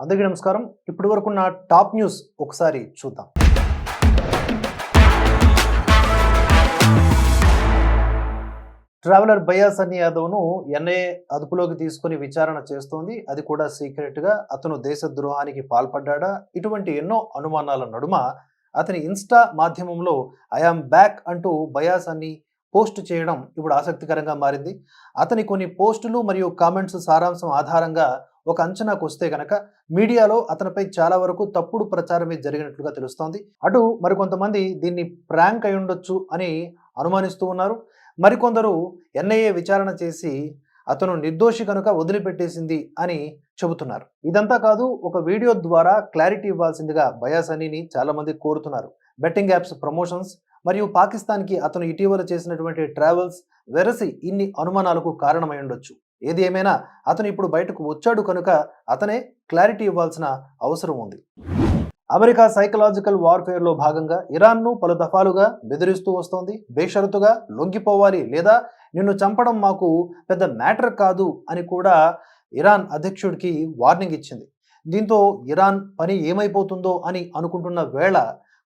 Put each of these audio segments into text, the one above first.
అందరికీ నమస్కారం. ఇప్పటి వరకు నా టాప్ న్యూస్ ఒకసారి చూద్దాం. ట్రావెలర్ బయాస్ యాదవ్ను ఎన్ఐఏ అదుపులోకి తీసుకుని విచారణ చేస్తోంది. అది కూడా సీక్రెట్గా అతను అతను దేశద్రోహానికి పాల్పడ్డా ఇటువంటి ఎన్నో అనుమానాల నడుమ అతని ఇన్స్టా మాధ్యమంలో ఐఆమ్ బ్యాక్ అంటూ బయాస్ అని పోస్ట్ చేయడం ఇప్పుడు ఆసక్తికరంగా మారింది. అతని కొన్ని పోస్టులు మరియు కామెంట్స్ సారాంశం ఆధారంగా ఒక అంచనాకు వస్తే గనక మీడియాలో అతనిపై చాలా వరకు తప్పుడు ప్రచారమే జరిగినట్లుగా తెలుస్తోంది. అటు మరికొంతమంది దీన్ని ప్రాంక్ అయి ఉండొచ్చు అని అనుమానిస్తూ ఉన్నారు. మరికొందరు ఎన్ఐఏ విచారణ చేసి అతను నిర్దోషి కనుక వదిలిపెట్టేసింది అని చెబుతున్నారు. ఇదంతా కాదు ఒక వీడియో ద్వారా క్లారిటీ ఇవ్వాల్సిందిగా బయాసనీని అనిని కోరుతున్నారు. బెట్టింగ్ యాప్స్ ప్రమోషన్స్ మరియు పాకిస్తాన్కి అతను ఇటీవల చేసినటువంటి ట్రావెల్స్ వెరసి ఇన్ని అనుమానాలకు కారణమై ఉండొచ్చు. ఏది ఏమైనా అతను ఇప్పుడు బయటకు వచ్చాడు కనుక అతనే క్లారిటీ ఇవ్వాల్సిన అవసరం ఉంది. అమెరికా సైకలాజికల్ వార్ఫేర్లో భాగంగా ఇరాన్ను పలు దఫాలుగా బెదిరిస్తూ వస్తోంది. బేషరతుగా లొంగిపోవాలి లేదా నిన్ను చంపడం మాకు పెద్ద మ్యాటర్ కాదు అని కూడా ఇరాన్ అధ్యక్షుడికి వార్నింగ్ ఇచ్చింది. దీంతో ఇరాన్ పని ఏమైపోతుందో అని అనుకుంటున్న వేళ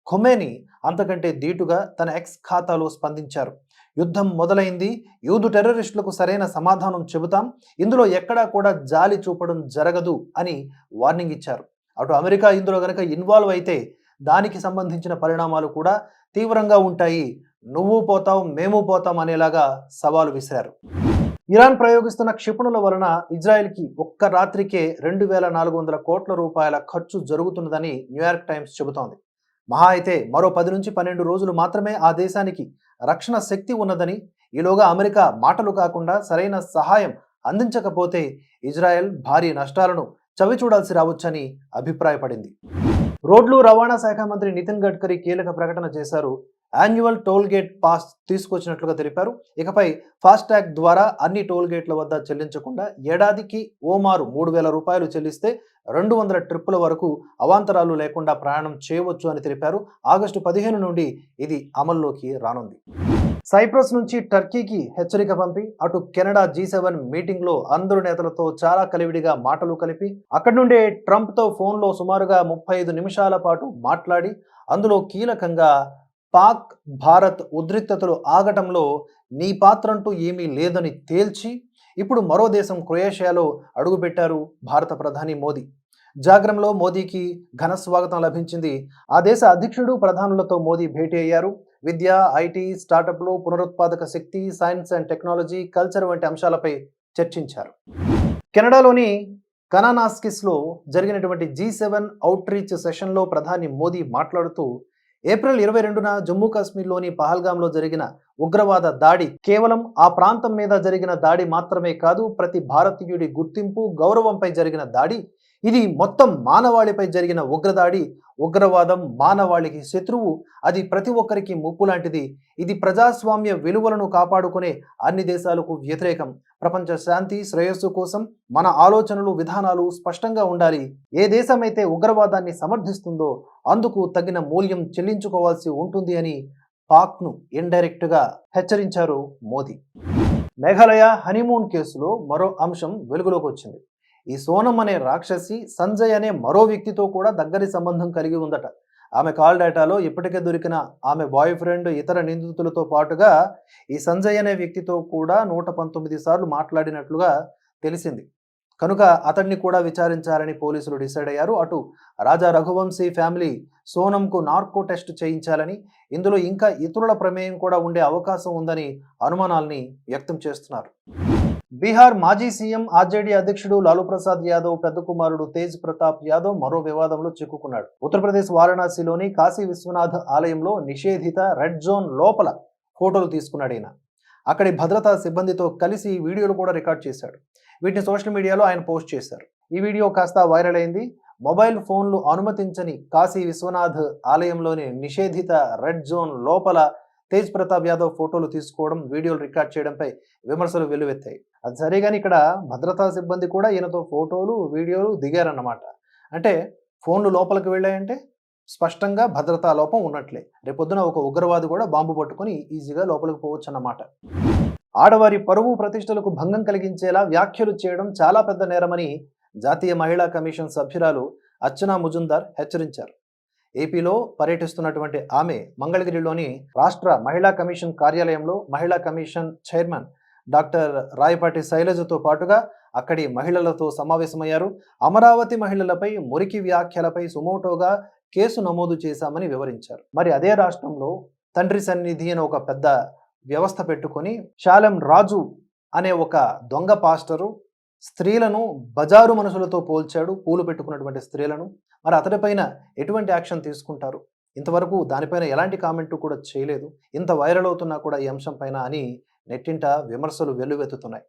ఖొమేని అంతకంటే ధీటుగా తన ఎక్స్ ఖాతాలో స్పందించారు. యుద్ధం మొదలైంది. యూదు టెర్రరిస్టులకు సరైన సమాధానం చెబుతాం. ఇందులో ఎక్కడా కూడా జాలి చూపడం జరగదు అని వార్నింగ్ ఇచ్చారు. అటు అమెరికా ఇందులో గనక ఇన్వాల్వ్ అయితే దానికి సంబంధించిన పరిణామాలు కూడా తీవ్రంగా ఉంటాయి. నువ్వు పోతావు మేము పోతాం అనేలాగా సవాలు విసిరారు. ఇరాన్ ప్రయోగిస్తున్న క్షిపణుల వలన ఇజ్రాయెల్కి ఒక్క రాత్రికే రెండు వేల నాలుగు వందల కోట్ల రూపాయల ఖర్చు జరుగుతున్నదని న్యూయార్క్ టైమ్స్ చెబుతోంది. మహా అయితే మరో పది నుంచి పన్నెండు రోజులు మాత్రమే ఆ దేశానికి రక్షణ శక్తి ఉన్నదని ఈలోగా అమెరికా మాటలు కాకుండా సరైన సహాయం అందించకపోతే ఇజ్రాయెల్ భారీ నష్టాలను చవిచూడాల్సి రావచ్చని అభిప్రాయపడింది. రోడ్లు రవాణా శాఖ మంత్రి నితిన్ గడ్కరీ కీలక ప్రకటన చేశారు. యాన్యువల్ టోల్ గేట్ పాస్ తీసుకొచ్చినట్లుగా తెలిపారు. ఇకపై ఫాస్టాగ్ ద్వారా అన్ని టోల్ గేట్ల వద్ద చెల్లించకుండా ఏడాదికి ఓమారు మూడు వేల రూపాయలు చెల్లిస్తే రెండు వందల ట్రిప్పుల వరకు అవాంతరాలు లేకుండా ప్రయాణం చేయవచ్చు అని తెలిపారు. ఆగస్టు పదిహేను నుండి ఇది అమల్లోకి రానుంది. సైప్రస్ నుంచి టర్కీకి హెచ్చరిక పంపి అటు కెనడా జీ సెవెన్ మీటింగ్లో అందరు నేతలతో చాలా కలివిడిగా మాటలు కలిపి అక్కడి నుండే ట్రంప్తో ఫోన్లో సుమారుగా ముప్పై ఐదు నిమిషాల పాటు మాట్లాడి అందులో కీలకంగా పాక్ భారత్ ఉద్రిక్తతలు ఆగటంలో నీ పాత్ర అంటూ ఏమీ లేదని తేల్చి ఇప్పుడు మరో దేశం క్రొయేషియాలో అడుగుపెట్టారు భారత ప్రధాని మోదీ. జాగ్రంలో మోదీకి ఘన స్వాగతం లభించింది. ఆ దేశ అధ్యక్షుడు ప్రధానులతో మోదీ భేటీ అయ్యారు. విద్య ఐటీ స్టార్టప్లు పునరుత్పాదక శక్తి సైన్స్ అండ్ టెక్నాలజీ కల్చర్ వంటి అంశాలపై చర్చించారు. కెనడాలోని కనానాస్కిస్లో జరిగినటువంటి జీ సెవెన్ అవుట్ రీచ్ సెషన్లో ప్రధాని మోదీ మాట్లాడుతూ ఏప్రిల్ ఇరవై రెండున జమ్మూ కాశ్మీర్లోని పహల్గాంలో జరిగిన ఉగ్రవాద దాడి కేవలం ఆ ప్రాంతం మీద జరిగిన దాడి మాత్రమే కాదు ప్రతి భారతీయుడి గుర్తింపు గౌరవంపై జరిగిన దాడి ఇది మొత్తం మానవాళిపై జరిగిన ఉగ్రదాడి ఉగ్రవాదం మానవాళికి శత్రువు అది ప్రతి ఒక్కరికి ముప్పు లాంటిది. ఇది ప్రజాస్వామ్య విలువలను కాపాడుకునే అన్ని దేశాలకు వ్యతిరేకం. ప్రపంచ శాంతి శ్రేయస్సు కోసం మన ఆలోచనలు విధానాలు స్పష్టంగా ఉండాలి. ఏ దేశమైతే ఉగ్రవాదాన్ని సమర్థిస్తుందో అందుకు తగిన మూల్యం చెల్లించుకోవాల్సి ఉంటుంది అని పాక్ను ఇండైరెక్ట్గా హెచ్చరించారు మోదీ. మేఘాలయ హనీమూన్ కేసులో మరో అంశం వెలుగులోకి వచ్చింది. ఈ సోనం అనే రాక్షసి సంజయ్ అనే మరో వ్యక్తితో కూడా దగ్గరి సంబంధం కలిగి ఉందట. ఆమె కాల్ డేటాలో ఇప్పటికే దొరికిన ఆమె బాయ్ ఫ్రెండ్ ఇతర నిందితులతో పాటుగా ఈ సంజయ్ అనే వ్యక్తితో కూడా నూట పంతొమ్మిది సార్లు మాట్లాడినట్లుగా తెలిసింది. కనుక అతన్ని కూడా విచారించాలని పోలీసులు డిసైడ్ అయ్యారు. అటు రాజా రఘువంశీ ఫ్యామిలీ సోనంకు నార్కో టెస్ట్ చేయించాలని ఇందులో ఇంకా ఇతరుల ప్రమేయం కూడా ఉండే అవకాశం ఉందని అనుమానాల్ని వ్యక్తం చేస్తున్నారు. బీహార్ మాజీ సీఎం ఆర్జేడీ అధ్యక్షుడు లాలూ ప్రసాద్ యాదవ్ పెద్ద కుమారుడు తేజ్ ప్రతాప్ యాదవ్ మరో వివాదంలో చిక్కుకున్నాడు. ఉత్తరప్రదేశ్ వారణాసిలోని కాశీ విశ్వనాథ్ ఆలయంలో నిషేధిత రెడ్ జోన్ లోపల ఫోటోలు తీసుకున్నాడు ఈయన. అక్కడి భద్రతా సిబ్బందితో కలిసి వీడియోలు కూడా రికార్డ్ చేశాడు. వీటిని సోషల్ మీడియాలో ఆయన పోస్ట్ చేశారు. ఈ వీడియో కాస్త వైరల్ అయింది. మొబైల్ ఫోన్లు అనుమతించని కాశీ విశ్వనాథ్ ఆలయంలోని నిషేధిత రెడ్ జోన్ లోపల తేజ్ ప్రతాప్ యాదవ్ ఫోటోలు తీసుకోవడం వీడియోలు రికార్డ్ చేయడంపై విమర్శలు వెల్లువెత్తాయి. అది సరే కానీ ఇక్కడ భద్రతా సిబ్బంది కూడా ఈయనతో ఫోటోలు వీడియోలు దిగారన్నమాట. అంటే ఫోన్లు లోపలికి వెళ్ళాయంటే స్పష్టంగా భద్రతా లోపం ఉన్నట్లే. రేపొద్దున ఒక ఉగ్రవాది కూడా బాంబు పట్టుకొని ఈజీగా లోపలికి పోవచ్చు అన్నమాట ఆడవారి పరువు ప్రతిష్టలకు భంగం కలిగించేలా వ్యాఖ్యలు చేయడం చాలా పెద్ద నేరమని జాతీయ మహిళా కమిషన్ సభ్యురాలు అర్చనా ముజుందార్ హెచ్చరించారు. ఏపీలో పర్యటిస్తున్నటువంటి ఆమె మంగళగిరిలోని రాష్ట్ర మహిళా కమిషన్ కార్యాలయంలో మహిళా కమిషన్ చైర్మన్ డాక్టర్ రాయపాటి శైలజతో పాటుగా అక్కడి మహిళలతో సమావేశమయ్యారు. అమరావతి మహిళలపై మురికి వ్యాఖ్యలపై సుమోటోగా కేసు నమోదు చేశామని వివరించారు. మరి అదే రాష్ట్రంలో తండ్రి సన్నిధి అని ఒక పెద్ద వ్యవస్థ పెట్టుకొని శాలెం రాజు అనే ఒక దొంగ పాస్టరు స్త్రీలను బజారు మనుషులతో పోల్చాడు పూలు పెట్టుకున్నటువంటి స్త్రీలను. మరి అతడిపైన ఎటువంటి యాక్షన్ తీసుకుంటారు? ఇంతవరకు దానిపైన ఎలాంటి కామెంట్ కూడా చేయలేదు. ఇంత వైరల్ అవుతున్నా కూడా ఈ అంశం పైన అని నెట్టింట విమర్శలు వెల్లువెత్తుతున్నాయి.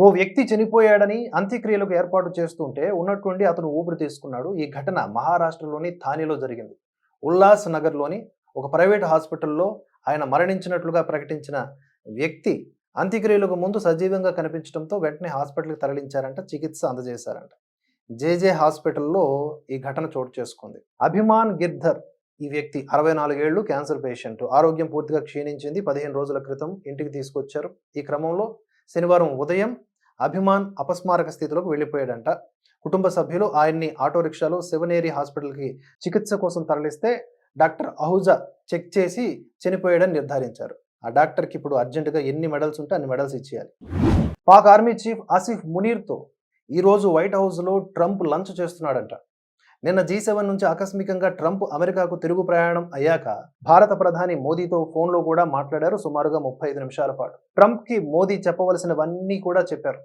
ఓ వ్యక్తి చనిపోయాడని అంత్యక్రియలకు ఏర్పాటు చేస్తుంటే ఉన్నట్టుండి అతను ఊపిరి తీసుకున్నాడు. ఈ ఘటన మహారాష్ట్రలోని థానేలో జరిగింది. ఉల్లాస్ నగర్లోని ఒక ప్రైవేట్ హాస్పిటల్లో ఆయన మరణించినట్లుగా ప్రకటించిన వ్యక్తి అంత్యక్రియలకు ముందు సజీవంగా కనిపించడంతో వెంటనే హాస్పిటల్కి తరలించారంట చికిత్స అందజేశారంట. జేజే హాస్పిటల్లో ఈ ఘటన చోటు చేసుకుంది. అభిమాన్ గిర్ధర్ ఈ వ్యక్తి అరవై నాలుగేళ్ళు క్యాన్సర్ పేషెంట్. ఆరోగ్యం పూర్తిగా క్షీణించింది. పదిహేను రోజుల క్రితం ఇంటికి తీసుకొచ్చారు. ఈ క్రమంలో శనివారం ఉదయం అభిమాన్ అపస్మారక స్థితిలోకి వెళ్ళిపోయాడంట. కుటుంబ సభ్యులు ఆయన్ని ఆటో రిక్షాలో శివనేరి హాస్పిటల్కి చికిత్స కోసం తరలిస్తే డాక్టర్ అహుజా చెక్ చేసి చనిపోయాడని నిర్ధారించారు. ఆ డాక్టర్కి ఇప్పుడు అర్జెంటుగా ఎన్ని మెడల్స్ ఉంటే అన్ని మెడల్స్ ఇచ్చేయాలి. పాక్ ఆర్మీ చీఫ్ ఆసిఫ్ మునీర్తో ఈరోజు వైట్ హౌస్లో ట్రంప్ లంచ్ చేస్తున్నాడంట. నిన్న జీ సెవెన్ నుంచి ఆకస్మికంగా ట్రంప్ అమెరికాకు తిరుగు ప్రయాణం అయ్యాక భారత ప్రధాని మోదీతో ఫోన్లో కూడా మాట్లాడారు సుమారుగా ముప్పై ఐదు నిమిషాల పాటు. ట్రంప్కి మోదీ చెప్పవలసినవన్నీ కూడా చెప్పారు.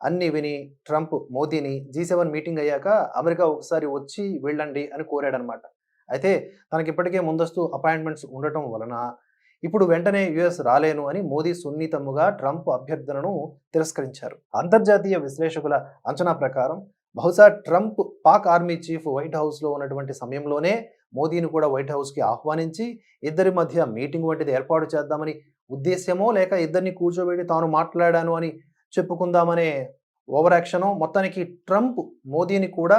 అన్ని విని ట్రంప్ మోదీని జీ సెవెన్ మీటింగ్ అయ్యాక అమెరికా ఒకసారి వచ్చి వెళ్ళండి అని కోరాడనమాట. అయితే తనకి ఇప్పటికే ముందస్తు అపాయింట్మెంట్స్ ఉండటం వలన ఇప్పుడు వెంటనే యుఎస్ రాలేను అని మోదీ సున్నితముగా ట్రంప్ అభ్యర్థనను తిరస్కరించారు. అంతర్జాతీయ విశ్లేషకుల అంచనా ప్రకారం బహుశా Trump Pak army chief white హౌస్లో ఉన్నటువంటి సమయంలోనే మోదీని కూడా వైట్ హౌస్కి ఆహ్వానించి ఇద్దరి మధ్య మీటింగ్ వంటిది ఏర్పాటు చేద్దామని ఉద్దేశ్యమో లేక ఇద్దరిని కూర్చోబెట్టి తాను మాట్లాడాను అని చెప్పుకుందామనే ఓవర్ యాక్షను మొత్తానికి ట్రంప్ మోదీని కూడా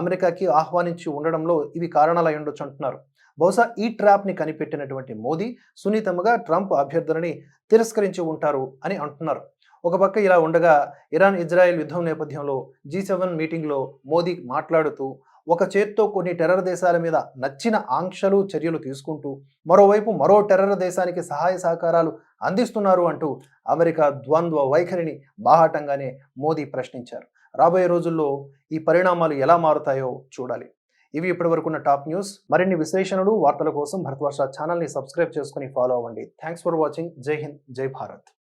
అమెరికాకి ఆహ్వానించి ఉండడంలో ఇవి కారణాలు అయి ఉండొచ్చు అంటున్నారు. బహుశా ఈ ట్రాప్ని కనిపెట్టినటువంటి మోదీ సున్నితంగా ట్రంప్ అభ్యర్థులని తిరస్కరించి ఉంటారు అని అంటున్నారు. ఒక పక్క ఇలా ఉండగా ఇరాన్ ఇజ్రాయెల్ యుద్ధం నేపథ్యంలో జీ సెవెన్ మీటింగ్లో మోదీ మాట్లాడుతూ ఒక చేత్తో కొన్ని టెర్రర్ దేశాల మీద నచ్చిన ఆంక్షలు చర్యలు తీసుకుంటూ మరోవైపు మరో టెర్రర్ దేశానికి సహాయ సహకారాలు అందిస్తున్నారు అంటూ అమెరికా ద్వంద్వ వైఖరిని బాహాటంగానే మోదీ ప్రశ్నించారు. రాబోయే రోజుల్లో ఈ పరిణామాలు ఎలా మారుతాయో చూడాలి. ఇవి ఇప్పటివరకు ఉన్న టాప్ న్యూస్. మరిన్ని విశ్లేషణలు వార్తల కోసం భరత్వర్ష ఛానల్ని సబ్స్క్రైబ్ చేసుకుని ఫాలో అవ్వండి. Thanks for watching. జై హింద్ జై భారత్.